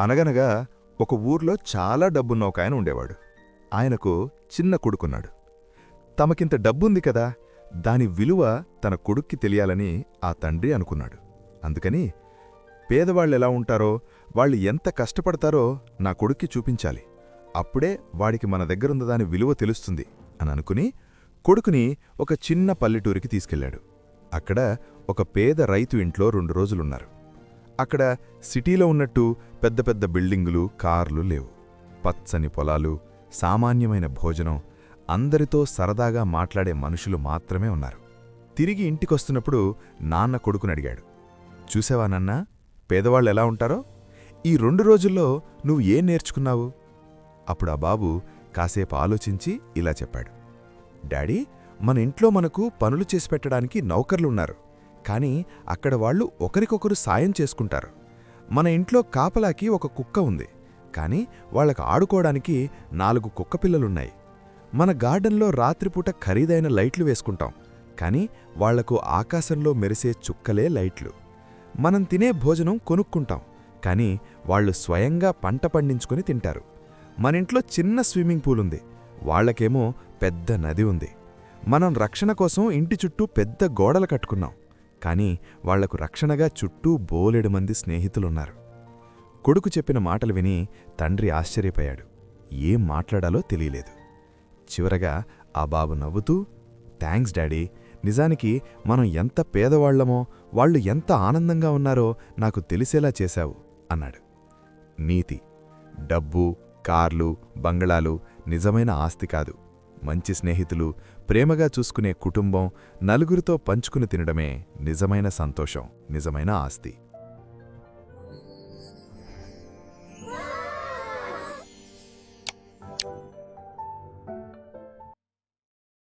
అనగనగా ఒక ఊర్లో చాలా డబ్బున్న ఒక ఆయన ఉండేవాడు. ఆయనకు చిన్న కొడుకున్నాడు. తమకింత డబ్బుంది కదా దాని విలువ తన కొడుక్కి తెలియాలని ఆ తండ్రి అనుకున్నాడు. అందుకని పేదవాళ్ళెలా ఉంటారో వాళ్ళు ఎంత కష్టపడతారో నా కొడుక్కి చూపించాలి. అప్పుడే వాడికి మన దగ్గరున్న దాని విలువ తెలుస్తుంది అని అనుకుని కొడుకుని ఒక చిన్న పల్లెటూరికి తీసుకెళ్ళాడు. అక్కడ ఒక పేద రైతు ఇంట్లో రెండు రోజులున్నారు. అక్కడ సిటీలో ఉన్నట్టు పెద్ద పెద్ద బిల్డింగులు కార్లు లేవు. పచ్చని పొలాలు సామాన్యమైన భోజనం అందరితో సరదాగా మాట్లాడే మనుషులు మాత్రమే ఉన్నారు. తిరిగి ఇంటికొస్తున్నప్పుడు నాన్న కొడుకునడిగాడు చూసావా పేదవాళ్ళు ఎలా ఉంటారో? ఈ రెండు రోజుల్లో నువ్వు ఏం నేర్చుకున్నావు? అప్పుడు ఆ బాబు కాసేపు ఆలోచించి ఇలా చెప్పాడు డాడీ మన ఇంట్లో మనకు పనులు చేసి పెట్టడానికి నౌకర్లున్నారు కానీ అక్కడ వాళ్ళు ఒకరికొకరు సాయం చేసుకుంటారు. మన ఇంట్లో కాపలాకి ఒక కుక్క ఉంది కానీ వాళ్ళకు ఆడుకోవడానికి నాలుగు కుక్కపిల్లలున్నాయి మన గార్డెన్లో రాత్రిపూట ఖరీదైన లైట్లు వేసుకుంటాం కానీ వాళ్ళకు ఆకాశంలో మెరిసే చుక్కలే లైట్లు. మనం తినే భోజనం కొనుక్కుంటాం కానీ వాళ్ళు స్వయంగా పంట పండించుకుని తింటారు. మనింట్లో చిన్న స్విమ్మింగ్ పూల్ ఉంది వాళ్ళకేమో పెద్ద నది ఉంది. మనం రక్షణ కోసం ఇంటి చుట్టూ పెద్ద గోడలు కట్టుకున్నాం. కానీ వాళ్ళకు రక్షణగా చుట్టూ బోలెడు మంది స్నేహితులున్నారు. కొడుకు చెప్పిన మాటలు విని తండ్రి ఆశ్చర్యపోయాడు. ఏం మాట్లాడాలో తెలియలేదు. చివరగా ఆ బాబు నవ్వుతూ థ్యాంక్స్ డాడీ. నిజానికి మనం ఎంత పేదవాళ్ళమో వాళ్ళు ఎంత ఆనందంగా ఉన్నారో నాకు తెలిసేలా చేశావు అన్నాడు. నీతి. డబ్బు కార్లు బంగళాలు నిజమైన ఆస్తి కాదు. మంచి స్నేహితులు ప్రేమగా చూసుకునే కుటుంబం నలుగురితో పంచుకుని తినడమే నిజమైన సంతోషం నిజమైన ఆస్తి.